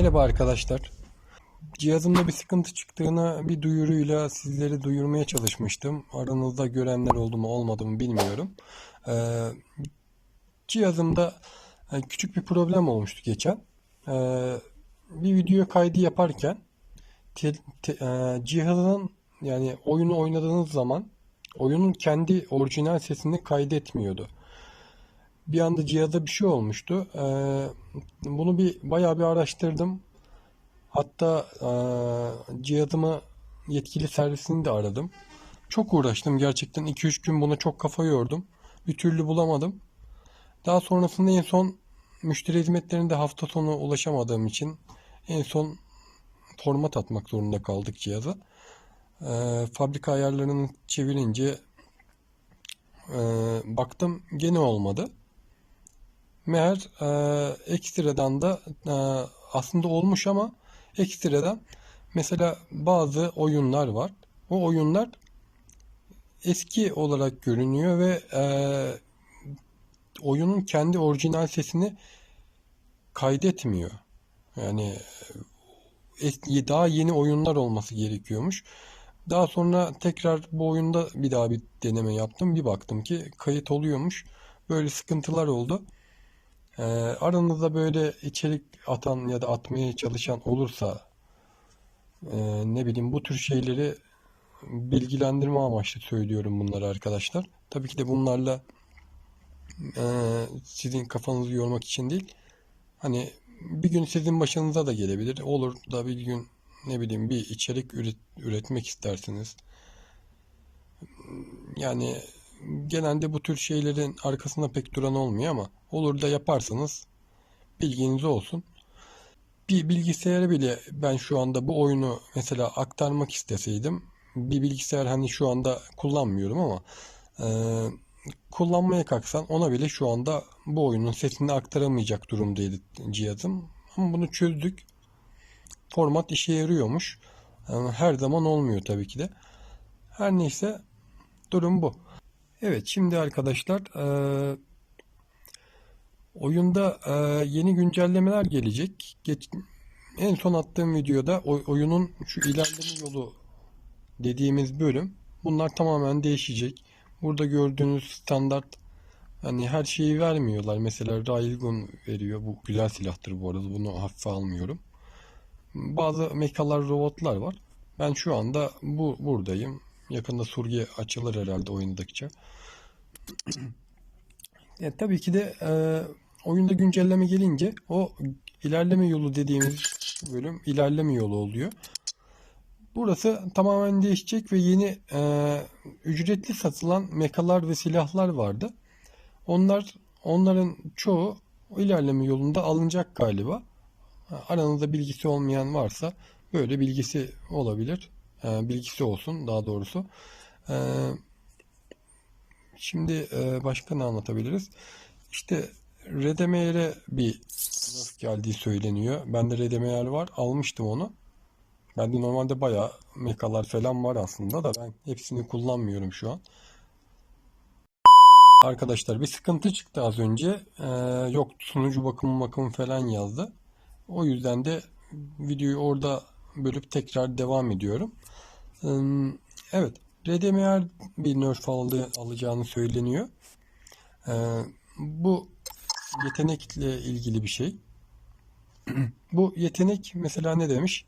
Merhaba arkadaşlar. Cihazımda bir sıkıntı çıktığını bir duyuruyla sizleri duyurmaya çalışmıştım. Aranızda görenler oldu mu olmadı mı bilmiyorum. Ee, cihazımda e, küçük bir problem olmuştu geçen. Ee, bir video kaydı yaparken te- te- e, cihazın yani oyunu oynadığınız zaman oyunun kendi orijinal sesini kaydetmiyordu. Bir anda cihaza bir şey olmuştu. Ee, bunu bir bayağı bir araştırdım. Hatta eee, cihazımı yetkili servisini de aradım. Çok uğraştım gerçekten 2-3 gün buna çok kafa yordum. Bir türlü bulamadım. Daha sonrasında en son müşteri hizmetlerinde hafta sonu ulaşamadığım için en son format atmak zorunda kaldık cihaza. Eee, fabrika ayarlarını çevirince eee, baktım gene olmadı. Meğer eee, ekstradan da eee, aslında olmuş ama ekstradan mesela bazı oyunlar var. O oyunlar eski olarak görünüyor ve eee, oyunun kendi orijinal sesini kaydetmiyor. Yani eski, daha yeni oyunlar olması gerekiyormuş. Daha sonra tekrar bu oyunda bir daha bir deneme yaptım. Bir baktım ki kayıt oluyormuş. Böyle sıkıntılar oldu. Ee, aranızda böyle içerik atan ya da atmaya çalışan olursa e, ne bileyim bu tür şeyleri bilgilendirme amaçlı söylüyorum bunları arkadaşlar. Tabii ki de bunlarla e, sizin kafanızı yormak için değil. Hani bir gün sizin başınıza da gelebilir. Olur da bir gün ne bileyim bir içerik üret- üretmek istersiniz. Yani genelde bu tür şeylerin arkasında pek duran olmuyor ama olur da yaparsanız bilginiz olsun. Bir bilgisayara bile ben şu anda bu oyunu mesela aktarmak isteseydim bir bilgisayar hani şu anda kullanmıyorum ama e, kullanmaya kalksan ona bile şu anda bu oyunun sesini aktaramayacak durumdaydı cihazım. Ama bunu çözdük. Format işe yarıyormuş. Yani her zaman olmuyor tabii ki de. Her neyse durum bu. Evet şimdi arkadaşlar e, oyunda e, yeni güncellemeler gelecek. Geç, en son attığım videoda oy- oyunun şu ilerleme yolu dediğimiz bölüm bunlar tamamen değişecek. Burada gördüğünüz standart hani her şeyi vermiyorlar. Mesela Railgun veriyor. Bu güzel silahtır bu arada. Bunu hafife almıyorum. Bazı mekalar, robotlar var. Ben şu anda bu buradayım. Yakında Surge açılır herhalde oyundakça. E, tabii ki de e, oyunda güncelleme gelince o ilerleme yolu dediğimiz bölüm ilerleme yolu oluyor. Burası tamamen değişecek ve yeni e, ücretli satılan mekalar ve silahlar vardı. Onlar onların çoğu ilerleme yolunda alınacak galiba. Aranızda bilgisi olmayan varsa böyle bilgisi olabilir. E, bilgisi olsun daha doğrusu. E, şimdi e, başka ne anlatabiliriz? İşte Redemeyer'e bir nerf geldiği söyleniyor. Bende Redemeyer var. Almıştım onu. Bende normalde bayağı mekalar falan var aslında da ben hepsini kullanmıyorum şu an. Arkadaşlar bir sıkıntı çıktı az önce. Ee, yok sunucu bakımı bakımı falan yazdı. O yüzden de videoyu orada bölüp tekrar devam ediyorum. Evet. RDMR bir nerf aldı, alacağını söyleniyor. Bu yetenekle ilgili bir şey. Bu yetenek mesela ne demiş?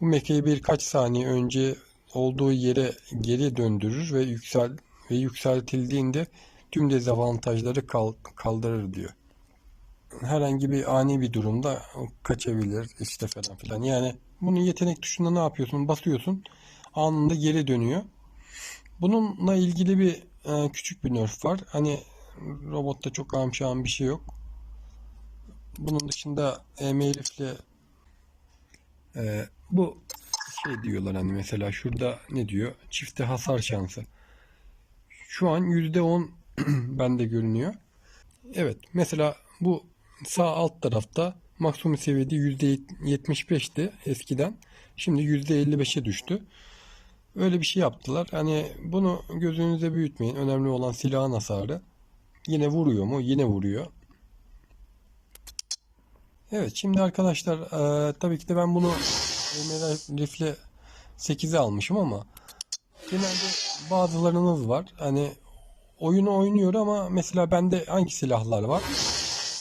Bu mekayı birkaç saniye önce olduğu yere geri döndürür ve yüksel ve yükseltildiğinde tüm dezavantajları kal- kaldırır diyor. Herhangi bir ani bir durumda kaçabilir işte falan filan. Yani bunun yetenek tuşunda ne yapıyorsun? Basıyorsun. Anında geri dönüyor. Bununla ilgili bir e, küçük bir nerf var. Hani robotta çok amşan bir şey yok. Bunun dışında e-mailifle e, bu şey diyorlar hani mesela şurada ne diyor? Çifte hasar şansı. Şu an %10 bende görünüyor. Evet mesela bu sağ alt tarafta maksimum seviyede %75'ti eskiden. Şimdi %55'e düştü. Öyle bir şey yaptılar. Hani bunu gözünüzde büyütmeyin. Önemli olan silahın hasarı. Yine vuruyor mu? Yine vuruyor. Evet şimdi arkadaşlar eee, tabii ki de ben bunu Rifle 8'e almışım ama genelde bazılarınız var. Hani oyunu oynuyor ama mesela bende hangi silahlar var?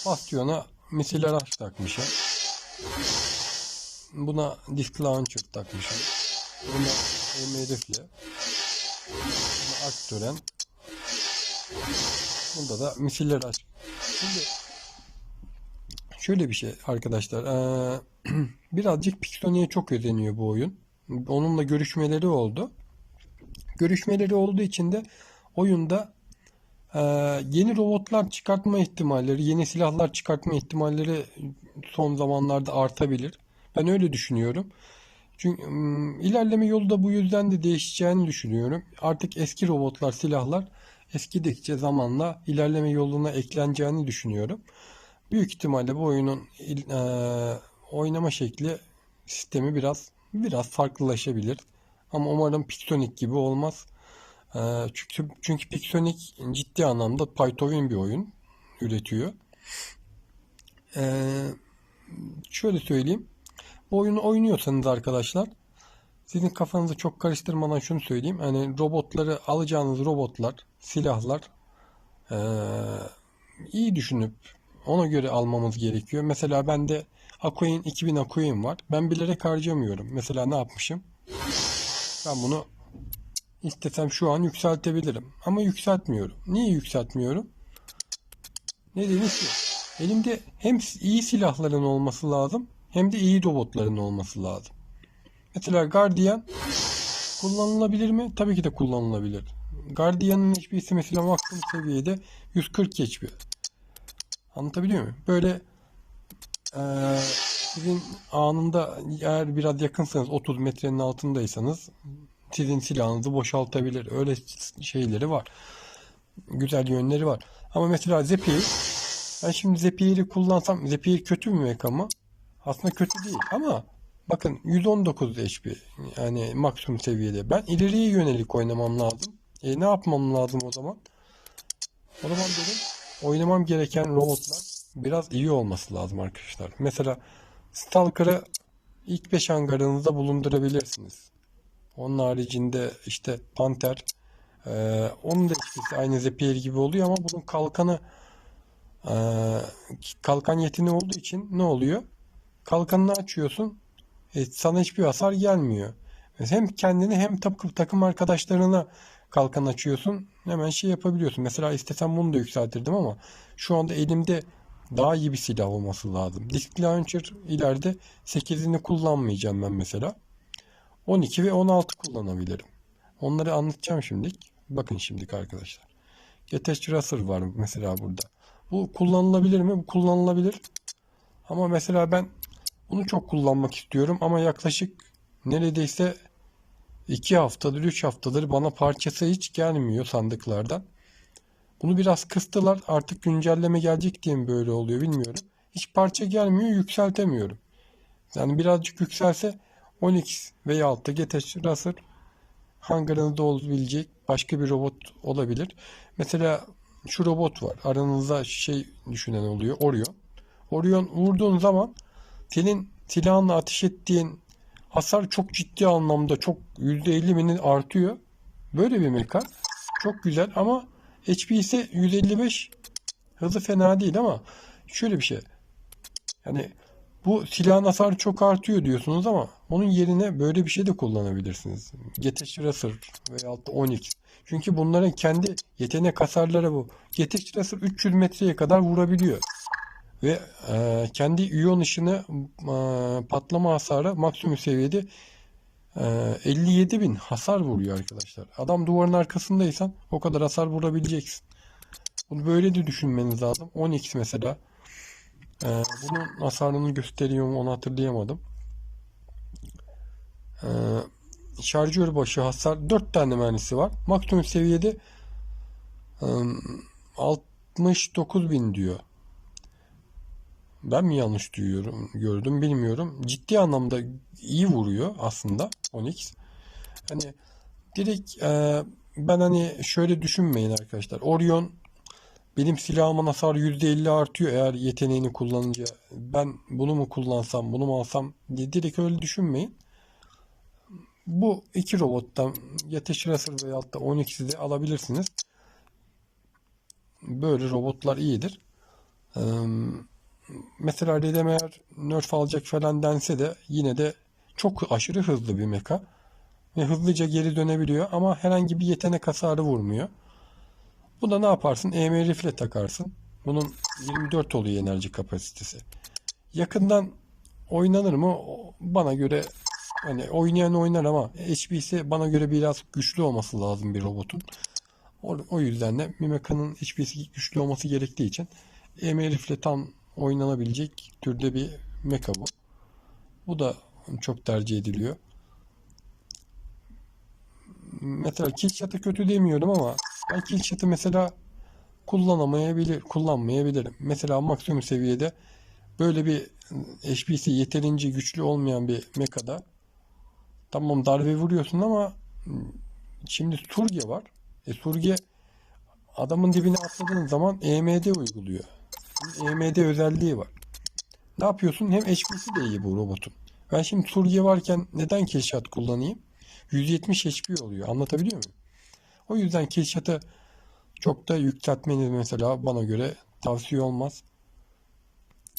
Bastyona misil araç takmışım. Buna disk launcher takmışım. Buna Emre Rifle. Buna Aktören. Bunda da misil araç. Şimdi Şöyle bir şey arkadaşlar. eee, birazcık Pixone'ye çok özeniyor bu oyun. Onunla görüşmeleri oldu. Görüşmeleri olduğu için de oyunda eee, yeni robotlar çıkartma ihtimalleri, yeni silahlar çıkartma ihtimalleri son zamanlarda artabilir. Ben öyle düşünüyorum. Çünkü ım, ilerleme yolu da bu yüzden de değişeceğini düşünüyorum. Artık eski robotlar, silahlar eskidikçe zamanla ilerleme yoluna ekleneceğini düşünüyorum. Büyük ihtimalle bu oyunun eee, oynama şekli sistemi biraz biraz farklılaşabilir. Ama umarım Pixonic gibi olmaz. Eee, çünkü çünkü Pixonic ciddi anlamda Python bir oyun üretiyor. Eee, şöyle söyleyeyim. Bu oyunu oynuyorsanız arkadaşlar sizin kafanızı çok karıştırmadan şunu söyleyeyim. Hani robotları alacağınız robotlar, silahlar eee, iyi düşünüp ona göre almamız gerekiyor. Mesela bende Akoin 2000 Akoin var. Ben bilerek harcamıyorum. Mesela ne yapmışım? Ben bunu istesem şu an yükseltebilirim. Ama yükseltmiyorum. Niye yükseltmiyorum? Nedeni şu. Elimde hem iyi silahların olması lazım hem de iyi robotların olması lazım. Mesela Guardian kullanılabilir mi? Tabii ki de kullanılabilir. Guardian'ın HP'si mesela maksimum seviyede 140 HP. Anlatabiliyor muyum? Böyle eee, sizin anında eğer biraz yakınsanız 30 metrenin altındaysanız sizin silahınızı boşaltabilir. Öyle şeyleri var. Güzel yönleri var. Ama mesela Zephyr ben şimdi Zephyr'i kullansam Zephyr kötü bir meka mı? Aslında kötü değil ama bakın 119 HP yani maksimum seviyede. Ben ileriye yönelik oynamam lazım. E ne yapmam lazım o zaman? O zaman dedim oynamam gereken robotlar biraz iyi olması lazım arkadaşlar. Mesela Stalker'ı ilk 5 hangarınızda bulundurabilirsiniz. Onun haricinde işte Panther eee, onun da işte aynı Zephyr gibi oluyor ama bunun kalkanı eee, kalkan yetini olduğu için ne oluyor? Kalkanını açıyorsun e, sana hiçbir hasar gelmiyor. Hem kendini hem takım, takım arkadaşlarına kalkan açıyorsun. Hemen şey yapabiliyorsun. Mesela istesem bunu da yükseltirdim ama şu anda elimde daha iyi bir silah olması lazım. Disk Launcher ileride 8'ini kullanmayacağım ben mesela. 12 ve 16 kullanabilirim. Onları anlatacağım şimdilik. Bakın şimdilik arkadaşlar. Geteş Racer var mesela burada. Bu kullanılabilir mi? Bu kullanılabilir. Ama mesela ben bunu çok kullanmak istiyorum ama yaklaşık neredeyse 2 haftadır 3 haftadır bana parçası hiç gelmiyor sandıklardan. Bunu biraz kıstılar. Artık güncelleme gelecek diye mi böyle oluyor bilmiyorum. Hiç parça gelmiyor, yükseltemiyorum. Yani birazcık yükselse 12 veya altta Geteş Racer hangarınızda olabilecek başka bir robot olabilir. Mesela şu robot var. Aranızda şey düşünen oluyor. Orion. Orion vurduğun zaman senin silahınla ateş ettiğin hasar çok ciddi anlamda çok %50 minin artıyor. Böyle bir mekan. Çok güzel ama HP ise 155 hızı fena değil ama şöyle bir şey. Yani bu silahın hasarı çok artıyor diyorsunuz ama onun yerine böyle bir şey de kullanabilirsiniz. Geteş Racer veyahut da Onyx. Çünkü bunların kendi yetenek hasarları bu. Geteş Racer 300 metreye kadar vurabiliyor. Ve e, kendi iyon ışını e, patlama hasarı maksimum seviyede e, 57 bin hasar vuruyor arkadaşlar. Adam duvarın arkasındaysan o kadar hasar vurabileceksin. Bunu böyle de düşünmeniz lazım. 10x mesela. E, bunun hasarını gösteriyor mu onu hatırlayamadım. E, şarjör başı hasar 4 tane mermisi var. Maksimum seviyede e, 69 bin diyor. Ben mi yanlış duyuyorum, gördüm bilmiyorum. Ciddi anlamda iyi vuruyor aslında Onyx. Hani direkt e, ben hani şöyle düşünmeyin arkadaşlar. Orion benim silahımın hasarı %50 artıyor eğer yeteneğini kullanınca. Ben bunu mu kullansam, bunu mu alsam diye direkt öyle düşünmeyin. Bu iki robottan ya Teşhirasır veyahut da 12'si de alabilirsiniz. Böyle robotlar iyidir. Ee, mesela Redemeyer nerf alacak falan dense de yine de çok aşırı hızlı bir meka. Ve hızlıca geri dönebiliyor ama herhangi bir yetenek hasarı vurmuyor. Bu da ne yaparsın? EM rifle takarsın. Bunun 24 oluyor enerji kapasitesi. Yakından oynanır mı? Bana göre hani oynayan oynar ama HP'si bana göre biraz güçlü olması lazım bir robotun. O, o yüzden de Mimeka'nın HP'si güçlü olması gerektiği için EM rifle tam oynanabilecek türde bir mecha bu. Bu da çok tercih ediliyor. Mesela Killshot'ı kötü demiyorum ama ben Killshot'ı mesela kullanamayabilir, kullanmayabilirim. Mesela maksimum seviyede böyle bir HP'si yeterince güçlü olmayan bir mekada tamam darbe vuruyorsun ama şimdi Surge var. E Surge adamın dibine atladığın zaman EMD uyguluyor. EMD özelliği var. Ne yapıyorsun? Hem HP'si de iyi bu robotun. Ben şimdi Surge varken neden Killshot kullanayım? 170 HP oluyor. Anlatabiliyor muyum? O yüzden Killshot'ı çok da yükseltmeniz mesela bana göre tavsiye olmaz.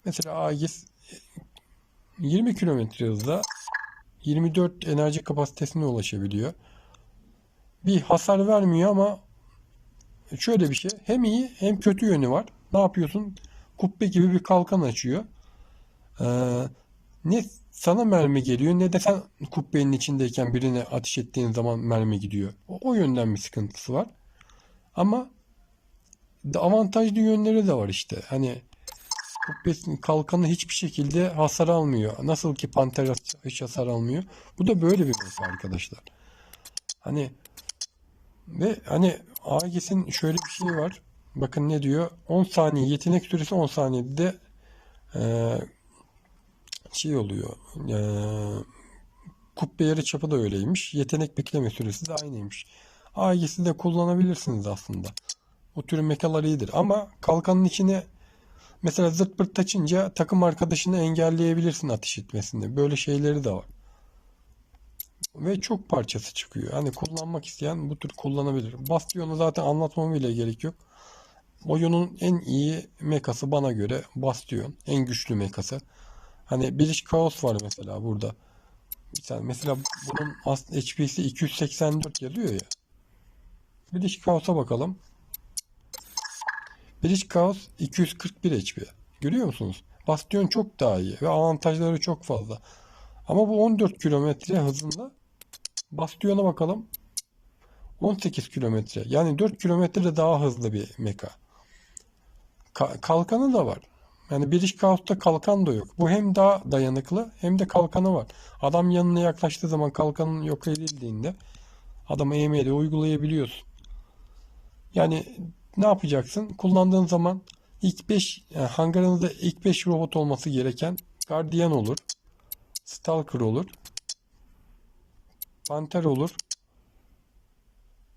Mesela Aegis 20 kilometre hızla 24 enerji kapasitesine ulaşabiliyor. Bir hasar vermiyor ama şöyle bir şey hem iyi hem kötü yönü var. Ne yapıyorsun? Kubbe gibi bir kalkan açıyor. Ee, ne sana mermi geliyor ne de sen kubbenin içindeyken birine ateş ettiğin zaman mermi gidiyor. O, o yönden bir sıkıntısı var. Ama avantajlı yönleri de var işte. Hani kubbenin kalkanı hiçbir şekilde hasar almıyor. Nasıl ki Pantera hiç hasar almıyor. Bu da böyle bir mesela arkadaşlar. Hani ve hani Aegis'in şöyle bir şey var. Bakın ne diyor? 10 saniye yetenek süresi 10 saniyede de eee, şey oluyor. Eee kubbe yarı çapı da öyleymiş. Yetenek bekleme süresi de aynıymış. Aegis'i de kullanabilirsiniz aslında. Bu tür mekalar iyidir. Ama kalkanın içine mesela zırt pırt taçınca takım arkadaşını engelleyebilirsin ateş etmesinde. Böyle şeyleri de var. Ve çok parçası çıkıyor. Hani kullanmak isteyen bu tür kullanabilir. Bastion'u zaten anlatmama bile gerek yok. Oyunun en iyi mekası bana göre Bastion. En güçlü mekası. Hani British Chaos var mesela burada. Tane mesela bunun HP'si 284 yazıyor ya. British Chaos'a bakalım. Chaos 241 HP. Görüyor musunuz? Bastion çok daha iyi ve avantajları çok fazla. Ama bu 14 kilometre hızında Bastion'a bakalım. 18 kilometre. Yani 4 kilometre daha hızlı bir meka. Ka- kalkanı da var. Yani British Chaos'ta kalkan da yok. Bu hem daha dayanıklı hem de kalkanı var. Adam yanına yaklaştığı zaman kalkanın yok edildiğinde adamı EM'de uygulayabiliyorsun. Yani ne yapacaksın? Kullandığın zaman ilk 5 yani hangarınızda ilk 5 robot olması gereken Guardian olur. Stalker olur. Panther olur.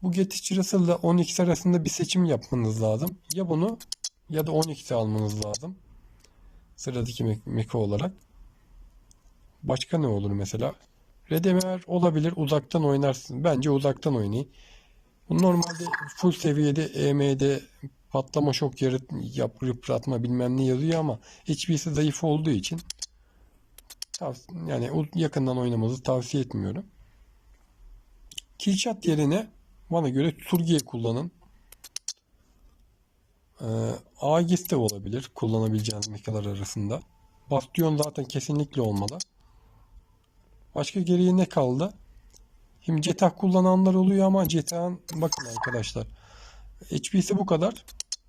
Bu Getty Russell'la 12 arasında bir seçim yapmanız lazım. Ya bunu ya da 12 almanız lazım. Sıradaki me- meka olarak. Başka ne olur mesela? Redemer olabilir. Uzaktan oynarsın. Bence uzaktan oynayın. Normalde full seviyede EM'de patlama şok yarat yap, yıpratma bilmem ne yazıyor ama HP'si zayıf olduğu için yani yakından oynamanızı tavsiye etmiyorum. Killshot yerine bana göre Surge'yi kullanın. Ee, Aegis de olabilir kullanabileceğiniz mekalar arasında. Bastion zaten kesinlikle olmalı. Başka geriye ne kaldı? Şimdi Jetah kullananlar oluyor ama Jetah'ın bakın arkadaşlar HP'si bu kadar.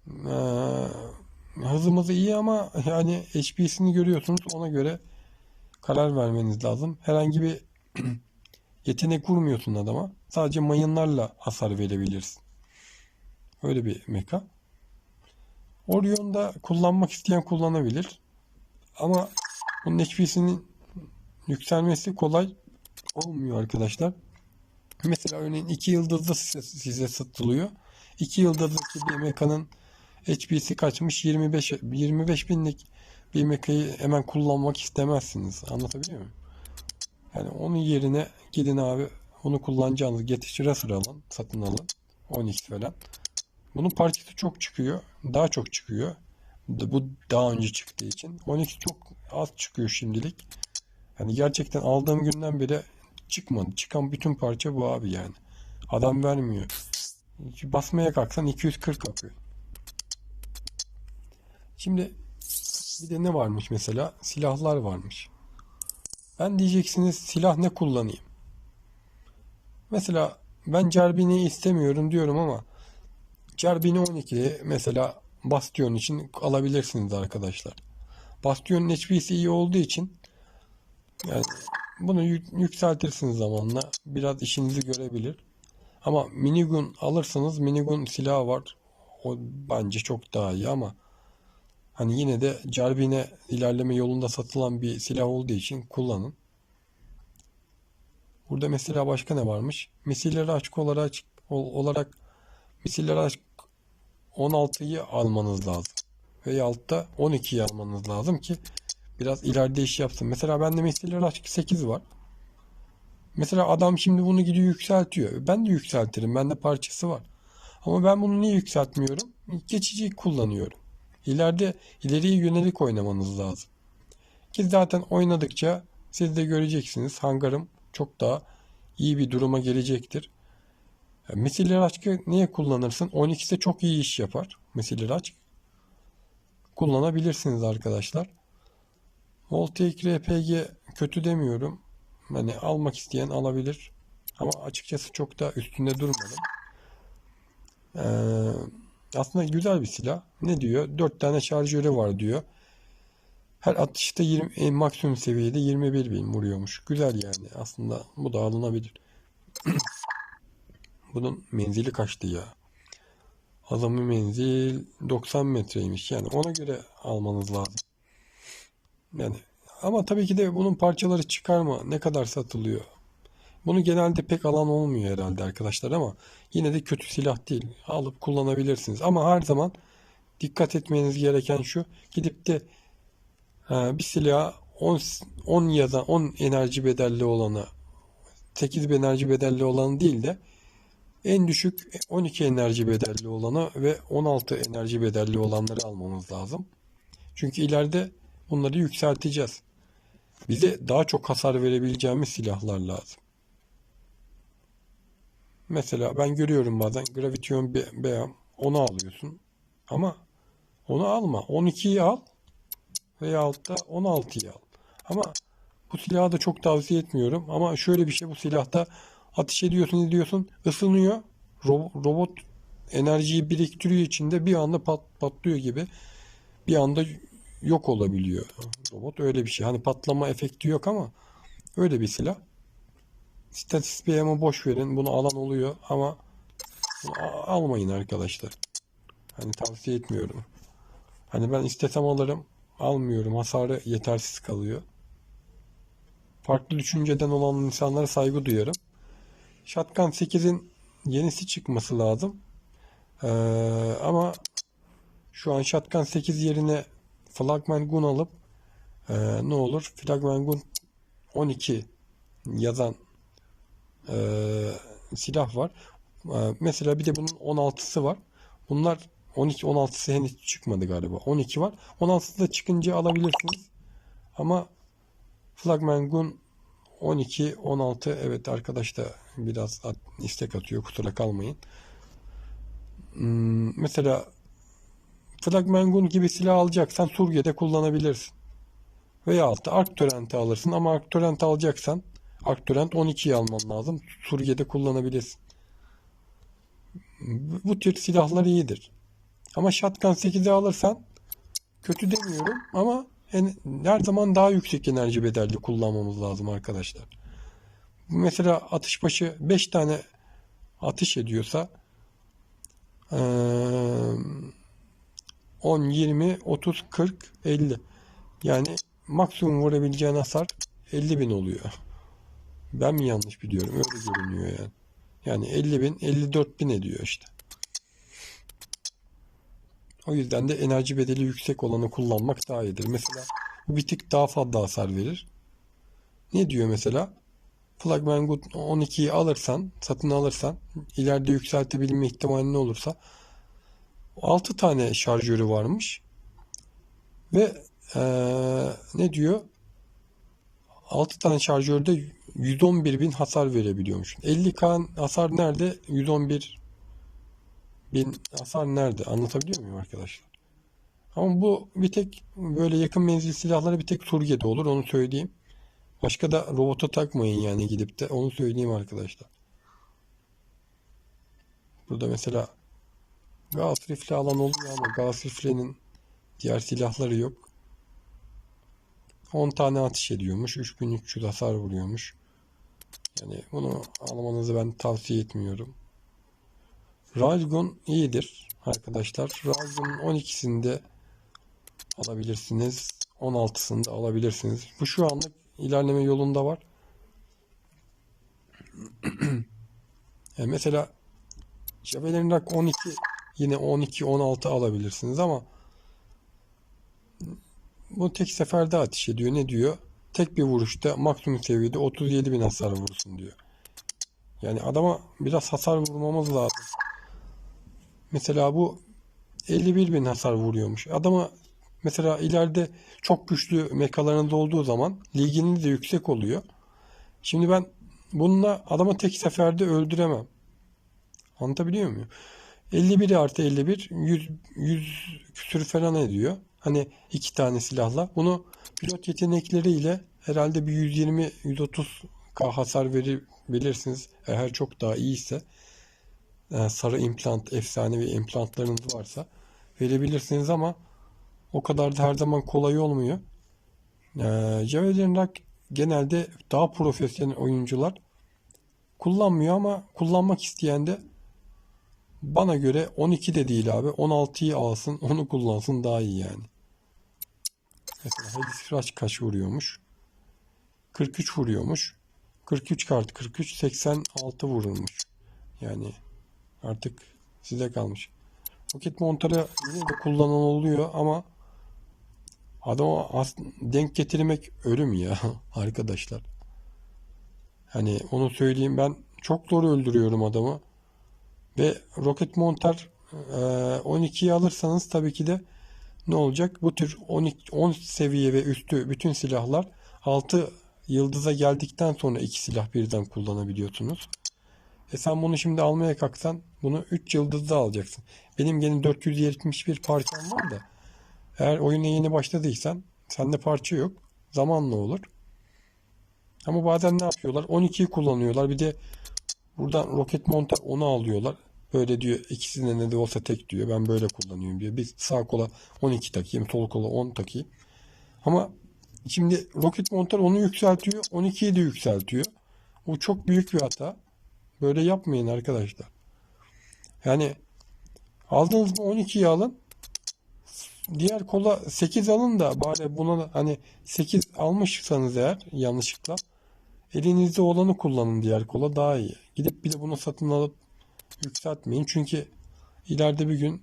Ee, hızımız iyi ama yani HP'sini görüyorsunuz ona göre karar vermeniz lazım. Herhangi bir yetenek vurmuyorsun adama. Sadece mayınlarla hasar verebilirsin. Öyle bir meka. Orion'da kullanmak isteyen kullanabilir. Ama bunun HP'sinin yükselmesi kolay olmuyor arkadaşlar. Mesela örneğin 2 yıldızlı size, size satılıyor. 2 yıldızlı bir mekanın HP'si kaçmış 25 25 binlik bir mekayı hemen kullanmak istemezsiniz. Anlatabiliyor muyum? Yani onun yerine gidin abi onu kullanacağınız Getix Racer alın, satın alın. 10x falan. Bunun parçası çok çıkıyor. Daha çok çıkıyor. Bu daha önce çıktığı için. 10x çok az çıkıyor şimdilik. Yani gerçekten aldığım günden beri çıkmadı. Çıkan bütün parça bu abi yani. Adam vermiyor. Basmaya kalksan 240 yapıyor. Şimdi bir de ne varmış mesela? Silahlar varmış. Ben diyeceksiniz silah ne kullanayım? Mesela ben Carbini istemiyorum diyorum ama Carbini 12 mesela Bastion için alabilirsiniz arkadaşlar. Bastion'un HP'si iyi olduğu için yani bunu yük- yükseltirsiniz zamanla. Biraz işinizi görebilir. Ama minigun alırsanız minigun silahı var. O bence çok daha iyi ama hani yine de Carbine ilerleme yolunda satılan bir silah olduğu için kullanın. Burada mesela başka ne varmış? Misilleri açık olarak ol- olarak misilleri açık 16'yı almanız lazım. Veyahut da 12'yi almanız lazım ki biraz ileride iş yapsın. Mesela bende misilleri açık 8 var. Mesela adam şimdi bunu gidiyor yükseltiyor. Ben de yükseltirim. Bende parçası var. Ama ben bunu niye yükseltmiyorum? Geçici kullanıyorum. İleride ileriye yönelik oynamanız lazım. Ki zaten oynadıkça siz de göreceksiniz. Hangarım çok daha iyi bir duruma gelecektir. Yani Misiller açkı niye kullanırsın? 12'de çok iyi iş yapar. Misiller açık. Kullanabilirsiniz arkadaşlar. Voltaic RPG kötü demiyorum. Hani almak isteyen alabilir. Ama açıkçası çok da üstünde durmadım. Ee, aslında güzel bir silah. Ne diyor? 4 tane şarjörü var diyor. Her atışta 20, en maksimum seviyede 21 bin vuruyormuş. Güzel yani. Aslında bu da alınabilir. Bunun menzili kaçtı ya? Adamın menzil 90 metreymiş. Yani ona göre almanız lazım. Yani ama tabii ki de bunun parçaları çıkarma ne kadar satılıyor. Bunu genelde pek alan olmuyor herhalde arkadaşlar ama yine de kötü silah değil. Alıp kullanabilirsiniz. Ama her zaman dikkat etmeniz gereken şu. Gidip de bir silah 10, 10 ya da 10 enerji bedelli olanı 8 enerji bedelli olanı değil de en düşük 12 enerji bedelli olanı ve 16 enerji bedelli olanları almamız lazım. Çünkü ileride bunları yükselteceğiz. Bize daha çok hasar verebileceğimiz silahlar lazım. Mesela ben görüyorum bazen Graviton Be- Beam onu alıyorsun. Ama onu alma. 12'yi al veyahut da 16'yı al. Ama bu silahı da çok tavsiye etmiyorum. Ama şöyle bir şey bu silahta ateş ediyorsun ediyorsun ısınıyor. Ro- robot enerjiyi biriktiriyor içinde bir anda pat- patlıyor gibi. Bir anda yok olabiliyor. Robot öyle bir şey. Hani patlama efekti yok ama öyle bir silah. Statis BM'i boş verin. Bunu alan oluyor ama almayın arkadaşlar. Hani tavsiye etmiyorum. Hani ben istesem alırım. Almıyorum. Hasarı yetersiz kalıyor. Farklı düşünceden olan insanlara saygı duyarım. Shotgun 8'in yenisi çıkması lazım. Ee, ama şu an Shotgun 8 yerine Flagman Gun alıp e, ne olur? Flagman Gun 12 yazan e, silah var. E, mesela bir de bunun 16'sı var. Bunlar 12 16'sı henüz çıkmadı galiba. 12 var. 16'sı da çıkınca alabilirsiniz. Ama Flagman Gun 12 16 evet arkadaş da biraz istek atıyor. Kusura kalmayın. Hmm, mesela Fragment Gun gibi silah alacaksan Surge'de kullanabilirsin. Veyahut da Arc Torrent'i alırsın ama Torrent alacaksan Arc Torrent 12'yi alman lazım. Surge'de kullanabilirsin. Bu tür silahlar iyidir. Ama Shotgun 8'i alırsan kötü demiyorum ama en, her zaman daha yüksek enerji bedelli kullanmamız lazım arkadaşlar. Mesela atış başı 5 tane atış ediyorsa eee 10, 20, 30, 40, 50. Yani maksimum vurabileceğin hasar 50 bin oluyor. Ben mi yanlış biliyorum? Öyle görünüyor yani. Yani 50 bin, 54 bin ediyor işte. O yüzden de enerji bedeli yüksek olanı kullanmak daha iyidir. Mesela bu bir tık daha fazla hasar verir. Ne diyor mesela? Flagman Good 12'yi alırsan, satın alırsan, ileride yükseltebilme ihtimali ne olursa 6 tane şarjörü varmış. Ve eee, ne diyor? 6 tane şarjörde 111 bin hasar verebiliyormuş. 50k hasar nerede? 111 bin hasar nerede? Anlatabiliyor muyum arkadaşlar? Ama bu bir tek böyle yakın menzil silahları bir tek Surge'de olur onu söyleyeyim. Başka da robota takmayın yani gidip de onu söyleyeyim arkadaşlar. Burada mesela gaz rifle alan oluyor ama gaz riflenin diğer silahları yok. 10 tane atış ediyormuş. 3300 hasar vuruyormuş. Yani bunu almanızı ben tavsiye etmiyorum. Railgun iyidir arkadaşlar. Railgun'un 12'sinde alabilirsiniz. 16'sında alabilirsiniz. Bu şu anlık ilerleme yolunda var. Yani mesela Javelin Rock 12 yine 12-16 alabilirsiniz ama bu tek seferde ateş ediyor. Ne diyor? Tek bir vuruşta maksimum seviyede 37 bin hasar vursun diyor. Yani adama biraz hasar vurmamız lazım. Mesela bu 51 bin hasar vuruyormuş. Adama mesela ileride çok güçlü mekalarınız olduğu zaman liginiz de yüksek oluyor. Şimdi ben bununla adamı tek seferde öldüremem. Anlatabiliyor muyum? 51 artı 51 100, 100 küsür falan ediyor. Hani iki tane silahla. Bunu pilot yetenekleriyle herhalde bir 120-130 k hasar verebilirsiniz. Eğer çok daha iyiyse e, sarı implant, efsanevi implantlarınız varsa verebilirsiniz ama o kadar da her zaman kolay olmuyor. E, Javelin Rock genelde daha profesyonel oyuncular kullanmıyor ama kullanmak isteyen de bana göre 12 de değil abi. 16'yı alsın, onu kullansın daha iyi yani. Mesela Hades Flash kaç vuruyormuş? 43 vuruyormuş. 43 kart 43 86 vurulmuş. Yani artık size kalmış. Roket montarı yine de kullanan oluyor ama adama denk getirmek ölüm ya arkadaşlar. Hani onu söyleyeyim ben çok zor öldürüyorum adamı. Ve roket montar e, 12'yi alırsanız tabii ki de ne olacak? Bu tür 12, 10 seviye ve üstü bütün silahlar 6 yıldıza geldikten sonra iki silah birden kullanabiliyorsunuz. E sen bunu şimdi almaya kalksan bunu 3 yıldızda alacaksın. Benim gene 471 parçam var da eğer oyuna yeni başladıysan sende parça yok. Zamanla olur. Ama bazen ne yapıyorlar? 12'yi kullanıyorlar. Bir de buradan roket montar onu alıyorlar. Böyle diyor ikisinde ne de olsa tek diyor. Ben böyle kullanıyorum diyor. Bir sağ kola 12 takayım, sol kola 10 takayım. Ama şimdi roket montar onu yükseltiyor. 12'yi de yükseltiyor. O çok büyük bir hata. Böyle yapmayın arkadaşlar. Yani aldığınız 12'yi alın. Diğer kola 8 alın da bari buna hani 8 almışsanız eğer yanlışlıkla elinizde olanı kullanın diğer kola daha iyi. Gidip bir de bunu satın alıp yükseltmeyin. Çünkü ileride bir gün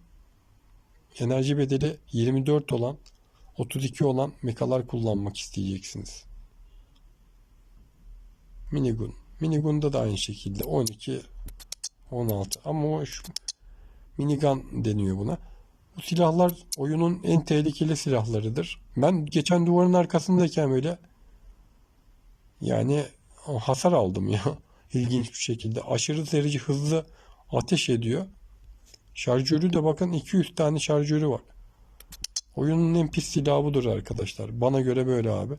enerji bedeli 24 olan 32 olan mekalar kullanmak isteyeceksiniz. Minigun. Minigun'da da aynı şekilde 12 16 ama o şu minigun deniyor buna. Bu silahlar oyunun en tehlikeli silahlarıdır. Ben geçen duvarın arkasındayken böyle yani hasar aldım ya. İlginç bir şekilde. Aşırı derece hızlı ateş ediyor. Şarjörü de bakın 200 tane şarjörü var. Oyunun en pis silahı budur arkadaşlar. Bana göre böyle abi.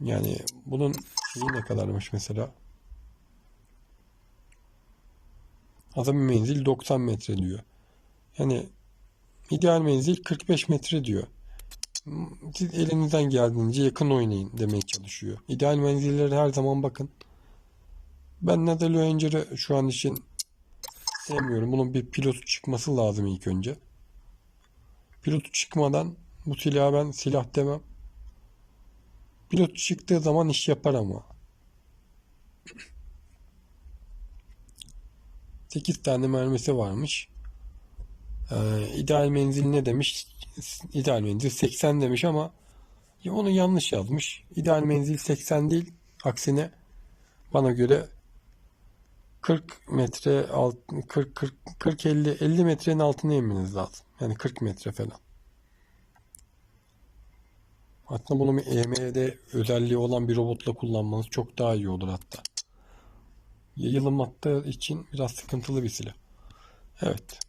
Yani bunun şeyi ne kadarmış mesela? Azami menzil 90 metre diyor. Yani ideal menzil 45 metre diyor. Siz elinizden geldiğince yakın oynayın demeye çalışıyor. İdeal menzilleri her zaman bakın. Ben Nadal Ranger'ı şu an için sevmiyorum. Bunun bir pilotu çıkması lazım ilk önce. Pilotu çıkmadan bu silahı ben silah demem. Pilot çıktığı zaman iş yapar ama. 8 tane mermisi varmış. Ee, ideal menzil ne demiş? İdeal menzil 80 demiş ama ya onu yanlış yazmış. İdeal menzil 80 değil. Aksine bana göre 40 metre alt 40 40 40 50 50 metrenin altına inmeniz lazım. Yani 40 metre falan. Hatta bunu EMD özelliği olan bir robotla kullanmanız çok daha iyi olur hatta. Yayılım attığı için biraz sıkıntılı bir silah. Evet.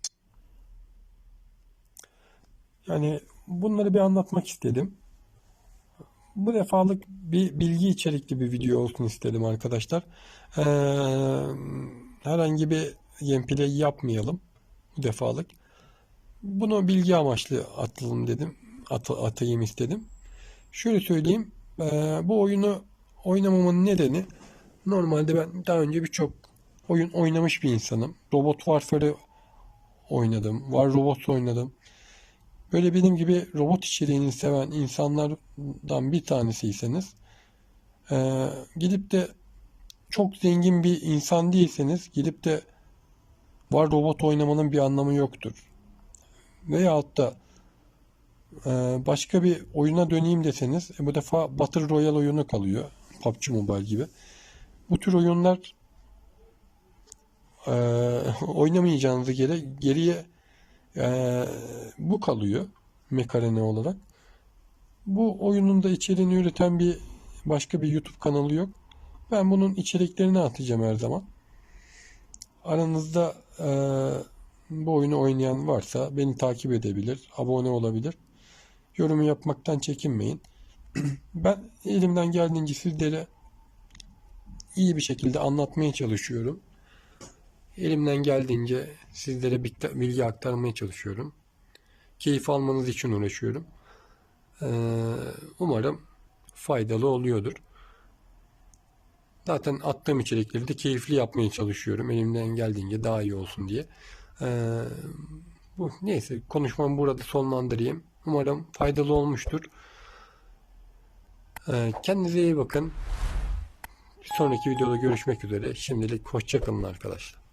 Yani bunları bir anlatmak istedim. Bu defalık bir bilgi içerikli bir video olsun istedim arkadaşlar. Ee, herhangi bir gameplay yapmayalım bu defalık. Bunu bilgi amaçlı atalım dedim. At, atayım istedim. Şöyle söyleyeyim. ee, bu oyunu oynamamın nedeni normalde ben daha önce birçok oyun oynamış bir insanım. Robot Warfare'ı oynadım. War Robots oynadım. Böyle benim gibi robot içeriğini seven insanlardan bir tanesiyseniz ee, gidip de çok zengin bir insan değilseniz gidip de var robot oynamanın bir anlamı yoktur. Veyahut da e, başka bir oyuna döneyim deseniz e, bu defa Battle Royale oyunu kalıyor. PUBG Mobile gibi. Bu tür oyunlar e, oynamayacağınız yere geriye e, bu kalıyor mekarene olarak. Bu oyunun da içeriğini üreten bir başka bir YouTube kanalı yok. Ben bunun içeriklerini atacağım her zaman. Aranızda e, bu oyunu oynayan varsa beni takip edebilir, abone olabilir. Yorum yapmaktan çekinmeyin. Ben elimden geldiğince sizlere iyi bir şekilde anlatmaya çalışıyorum. Elimden geldiğince sizlere bilgi aktarmaya çalışıyorum. Keyif almanız için uğraşıyorum. Ee, umarım faydalı oluyordur. Zaten attığım içerikleri de keyifli yapmaya çalışıyorum. Elimden geldiğince daha iyi olsun diye. Ee, bu neyse konuşmamı burada sonlandırayım. Umarım faydalı olmuştur. Ee, kendinize iyi bakın. Bir sonraki videoda görüşmek üzere. Şimdilik hoşçakalın arkadaşlar.